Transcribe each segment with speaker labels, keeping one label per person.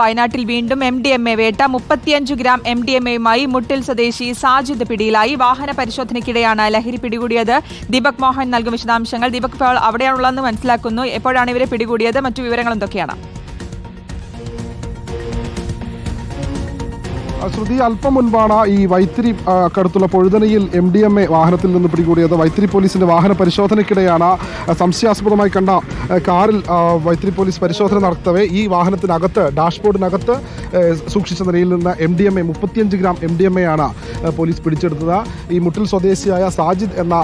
Speaker 1: വയനാട്ടിൽ വീണ്ടും M D M A വേട്ട. മുപ്പത്തിയഞ്ച് ഗ്രാം എം ഡി എം എയുമായി മുട്ടിൽ സ്വദേശി സാജിദ് പിടിയിലായി. വാഹന പരിശോധനയ്ക്കിടെയാണ് ലഹരി പിടികൂടിയത്. ദീപക് മോഹൻ നൽകും വിശദാംശങ്ങൾ. ദീപക് ഇപ്പോൾ അവിടെയാണുള്ളതെന്ന് മനസ്സിലാക്കുന്നു. എപ്പോഴാണ് ഇവരെ പിടികൂടിയത്? മറ്റു വിവരങ്ങൾ എന്തൊക്കെയാണ്?
Speaker 2: ശ്രുതി അല്പം മുൻപാണ് ഈ വൈത്തിരി അടുത്തുള്ള പൊഴുതനയിൽ എം ഡി എം എ വാഹനത്തിൽ നിന്ന് പിടികൂടിയത്. വൈത്തിരി പോലീസിന്റെ വാഹന പരിശോധനയ്ക്കിടെയാണ് സംശയാസ്പദമായി കണ്ട കാറിൽ വൈത്തിരി പോലീസ് പരിശോധന നടത്തവേ ഈ വാഹനത്തിനകത്ത് ഡാഷ്ബോർഡിനകത്ത് സൂക്ഷിച്ച നിലയിൽ നിന്ന് എം ഡി എം എ മുപ്പത്തിയഞ്ച് gram M D M A ആണ് പോലീസ് പിടിച്ചെടുത്തത്. ഈ മുട്ടിൽ സ്വദേശിയായ സാജിദ് എന്ന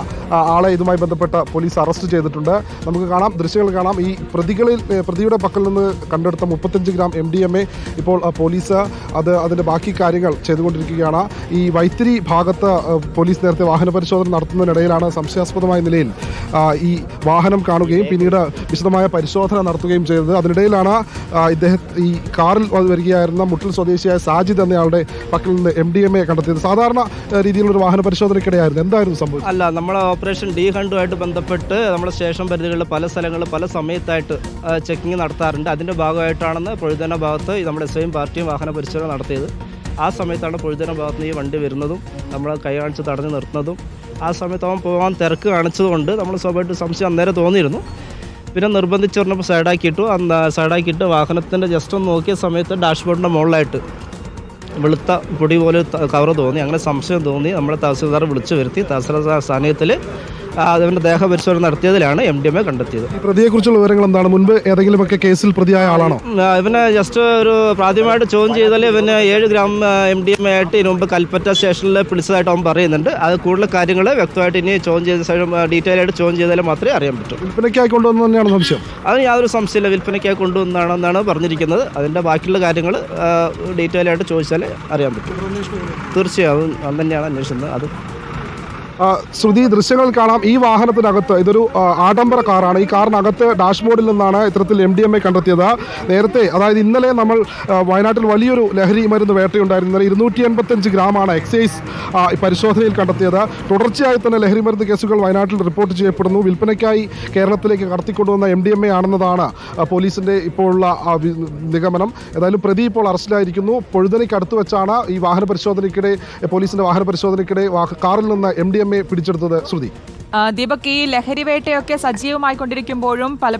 Speaker 2: ആളെ ഇതുമായി ബന്ധപ്പെട്ട് പോലീസ് അറസ്റ്റ് ചെയ്തിട്ടുണ്ട്. നമുക്ക് കാണാം ദൃശ്യങ്ങൾ കാണാം. ഈ പ്രതികളിൽ പ്രതിയുടെ പക്കൽ നിന്ന് കണ്ടെടുത്ത മുപ്പത്തഞ്ച് gram M D M A ഇപ്പോൾ പോലീസ് അത് അതിന്റെ ബാക്കി കാര്യങ്ങൾ ചെയ്തുകൊണ്ടിരിക്കുകയാണ്. ഈ വൈത്തിരി ഭാഗത്ത് പോലീസ് നേരത്തെ വാഹന പരിശോധന നടത്തുന്നതിനിടയിലാണ് സംശയാസ്പദമായ നിലയിൽ ഈ വാഹനം കാണുകയും പിന്നീട് വിശദമായ പരിശോധന നടത്തുകയും ചെയ്തത്. അതിനിടയിലാണ് ഇദ്ദേഹം ഈ കാറിൽ വരികയായിരുന്ന മുട്ടിൽ സ്വദേശിയായ സാജിദ് എന്നയാളുടെ പക്കൽ നിന്ന് എം ഡി എം എ കണ്ടെത്തിയത്. സാധാരണ രീതിയിലുള്ള വാഹന പരിശോധനയ്ക്കിടെയായിരുന്നു. എന്തായിരുന്നു സംഭവം
Speaker 3: അല്ല നമ്മളെ ഓപ്പറേഷൻ ഡി ഹണ്ടുമായിട്ട് ബന്ധപ്പെട്ട് നമ്മുടെ സ്റ്റേഷൻ പരിധികളിൽ പല സ്ഥലങ്ങളിൽ പല സമയത്തായിട്ട് ചെക്കിംഗ് നടത്താറുണ്ട്. അതിന്റെ ഭാഗമായിട്ടാണെന്ന് പൊഴുതന ഭാഗത്ത് നമ്മുടെ എസ് ഐയും പാർട്ടിയും വാഹന പരിശോധന നടത്തിയത്. ആ സമയത്താണ് പൊഴുതന ഭാഗത്ത് നിന്ന് ഈ വണ്ടി വരുന്നതും നമ്മൾ കൈ കാണിച്ച് തടഞ്ഞു നിർത്തുന്നതും ആ സമയത്ത് അവൻ പോകാൻ തിരക്ക് കാണിച്ചതുകൊണ്ട് നമ്മൾ സ്വാഭാവികമായിട്ട് സംശയം അന്നേരം തോന്നിയിരുന്നു. പിന്നെ നിർബന്ധിച്ച് പറഞ്ഞപ്പോൾ സൈഡാക്കിയിട്ടു അന്ന് സൈഡാക്കിയിട്ട് വാഹനത്തിന്റെ ജസ്റ്റ് ഒന്ന് നോക്കിയ സമയത്ത് ഡാഷ്ബോർഡിന്റെ മുകളിലായിട്ട് വെളുത്ത പൊടി പോലെ കവർ തോന്നി. അങ്ങനെ സംശയം തോന്നി. നമ്മുടെ തഹസിൽദാർ വിളിച്ചു വരുത്തി. തഹസിൽദാർ സ്ഥാനത്തിൽ അതിന്റെ ദേഹപരിശോധന നടത്തിയതിലാണ് എം ഡി എം എ കണ്ടെത്തിയത്.
Speaker 2: പ്രതിയെക്കുറിച്ചുള്ള വിവരങ്ങൾ എന്താണ്? മുൻപ് ഏതെങ്കിലുമൊക്കെ കേസിൽ പ്രതിയായ ആളാണോ?
Speaker 3: ഇവനെ ജസ്റ്റ് ഒരു പ്രാഥമികമായിട്ട് ചോദ്യം ചെയ്താലേ ഇവന് ഏഴ് gram M D M A ആയിട്ട് ഇതിനു മുമ്പ് കൽപ്പറ്റ സ്റ്റേഷനിൽ പിടിച്ചതായിട്ട് അവൻ പറയുന്നുണ്ട്. അത് കൂടുതൽ കാര്യങ്ങൾ വ്യക്തമായിട്ട് ഇനി ചോദ്യം ചെയ്ത ശേഷം ഡീറ്റെയിൽ ആയിട്ട് ചോദ്യം ചെയ്താൽ മാത്രമേ അറിയാൻ പറ്റൂ.
Speaker 2: വിൽപ്പനയ്ക്കായി കൊണ്ടുവന്നു തന്നെയാണ് സംശയം?
Speaker 3: അതിന് യാതൊരു സംശയമില്ല വിൽപ്പനയ്ക്കായി കൊണ്ടുവന്നാണെന്നാണ് പറഞ്ഞിരിക്കുന്നത്. അതിന്റെ ബാക്കിയുള്ള കാര്യങ്ങൾ ഡീറ്റെയിൽ ആയിട്ട് ചോദിച്ചാൽ അറിയാൻ പറ്റും. തീർച്ചയായും അത് തന്നെയാണ് അന്വേഷിക്കുന്നത് അത്
Speaker 2: ശ്രുതി ദൃശ്യങ്ങൾ കാണാം. ഈ വാഹനത്തിനകത്ത് ഇതൊരു ആഡംബര കാറാണ്. ഈ കാറിനകത്ത് ഡാഷ്ബോർഡിൽ നിന്നാണ് ഇത്തരത്തിൽ എം ഡി എം എ കണ്ടെത്തിയത്. നേരത്തെ അതായത് ഇന്നലെ നമ്മൾ വയനാട്ടിൽ വലിയൊരു ലഹരി മരുന്ന് വേട്ടയുണ്ടായിരുന്നു ഇരുന്നൂറ്റി എൺപത്തഞ്ച് ഗ്രാമാണ് എക്സൈസ് പരിശോധനയിൽ കണ്ടെത്തിയത്. തുടർച്ചയായി തന്നെ ലഹരി മരുന്ന് കേസുകൾ വയനാട്ടിൽ റിപ്പോർട്ട് ചെയ്യപ്പെടുന്നു. വിൽപ്പനയ്ക്കായി കേരളത്തിലേക്ക് കടത്തിക്കൊണ്ടുവന്ന എം ഡി എം എ ആണെന്നതാണ് പോലീസിന്റെ ഇപ്പോഴുള്ള നിഗമനം. ഏതായാലും പ്രതി ഇപ്പോൾ അറസ്റ്റിലായിരിക്കുന്നു. പൊഴുതനയ്ക്ക് അടുത്ത് വെച്ചാണ് ഈ വാഹന പരിശോധനയ്ക്കിടെ പോലീസിന്റെ വാഹന പരിശോധനയ്ക്കിടെ കാറിൽ നിന്ന് എം ഡി എം പിടിച്ചെടുത്തത് ശ്രുതി?
Speaker 1: ദീപക് ഈ ലഹരി വേട്ടയൊക്കെ സജീവമായി കൊണ്ടിരിക്കുമ്പോഴും പല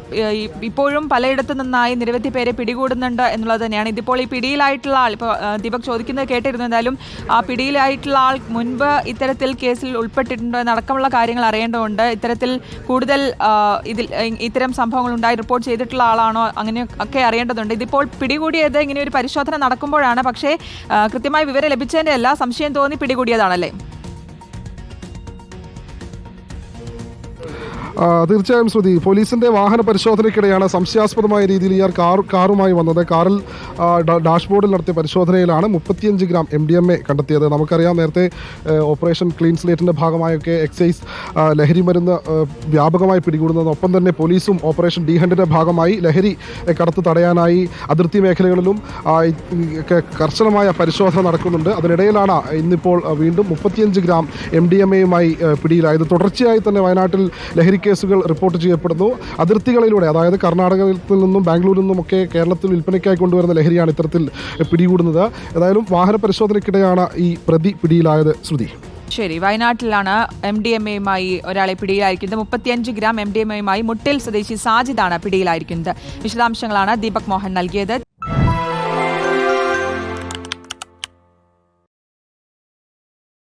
Speaker 1: ഇപ്പോഴും പലയിടത്തു നിന്നായി നിരവധി പേരെ പിടികൂടുന്നുണ്ട് എന്നുള്ളത് തന്നെയാണ്. ഇതിപ്പോൾ ഈ പിടിയിലായിട്ടുള്ള ആൾ ഇപ്പോൾ ദീപക് ചോദിക്കുന്നത് കേട്ടിരുന്നു. എന്തായാലും ആ പിടിയിലായിട്ടുള്ള ആൾ മുൻപ് ഇത്തരത്തിൽ കേസിൽ ഉൾപ്പെട്ടിട്ടുണ്ടോ എന്നടക്കമുള്ള കാര്യങ്ങൾ അറിയേണ്ടതുണ്ട്. ഇത്തരത്തിൽ കൂടുതൽ ഇതിൽ ഇത്തരം സംഭവങ്ങൾ ഉണ്ടായി റിപ്പോർട്ട് ചെയ്തിട്ടുള്ള ആളാണോ അങ്ങനെ ഒക്കെ അറിയേണ്ടതുണ്ട്. ഇതിപ്പോൾ പിടികൂടിയത് ഇങ്ങനെ ഒരു പരിശോധന നടക്കുമ്പോഴാണ്. പക്ഷേ കൃത്യമായ വിവരം ലഭിച്ചതിന്റെ അല്ല സംശയം തോന്നി പിടികൂടിയതാണല്ലേ?
Speaker 2: തീർച്ചയായും ശ്രുതി പോലീസിന്റെ വാഹന പരിശോധനയ്ക്കിടെയാണ് സംശയാസ്പദമായ രീതിയിൽ ഇയാൾ കാർ കാറുമായി വന്നത്. കാറിൽ ഡാഷ്ബോർഡിൽ നടത്തിയ പരിശോധനയിലാണ് മുപ്പത്തിയഞ്ച് gram M D M A കണ്ടെത്തിയത്. നമുക്കറിയാം നേരത്തെ ഓപ്പറേഷൻ ക്ലീൻ സ്ലേറ്റിന്റെ ഭാഗമായൊക്കെ എക്സൈസ് ലഹരി മരുന്ന് വ്യാപകമായി പിടികൂടുന്നതിനൊപ്പം തന്നെ പോലീസും ഓപ്പറേഷൻ ഡി ഹൺഡ്രഡിന്റെ ഭാഗമായി ലഹരി കടത്ത് തടയാനായി അതിർത്തി മേഖലകളിലും കർശനമായ പരിശോധന നടക്കുന്നുണ്ട്. അതിനിടയിലാണ് ഇന്നിപ്പോൾ വീണ്ടും മുപ്പത്തിയഞ്ച് ഗ്രാം എം ഡി എം എയുമായി പിടിയിലായത്. തുടർച്ചയായി തന്നെ വയനാട്ടിൽ ലഹരി കേസുകൾ റിപ്പോർട്ട് ചെയ്യപ്പെടുന്നു. അതിർത്തികളിലൂടെ അതായത് കർണാടകത്തിൽ നിന്നും ബാംഗ്ലൂരിൽ നിന്നുമൊക്കെ കേരളത്തിൽ വിൽപ്പനയ്ക്കായി കൊണ്ടുവരുന്ന ലഹരിയാണ് ഇത്തരത്തിൽ പിടികൂടുന്നത്. ഏതായാലും വാഹന പരിശോധനയ്ക്കിടെയാണ് ഈ പ്രതി പിടിയിലായത് ശ്രുതി.
Speaker 1: ശരി വയനാട്ടിലാണ് എം ഡി എം എയുമായി ഒരാളെ പിടിയിലായിരിക്കുന്നത്. മുപ്പത്തിയഞ്ച് ഗ്രാം എം ഡി എം എയുമായി മുട്ടിൽ സ്വദേശി സാജിദാണ് പിടിയിലായിരിക്കുന്നത്. വിശദാംശങ്ങളാണ് ദീപക് മോഹൻ നൽകിയത്.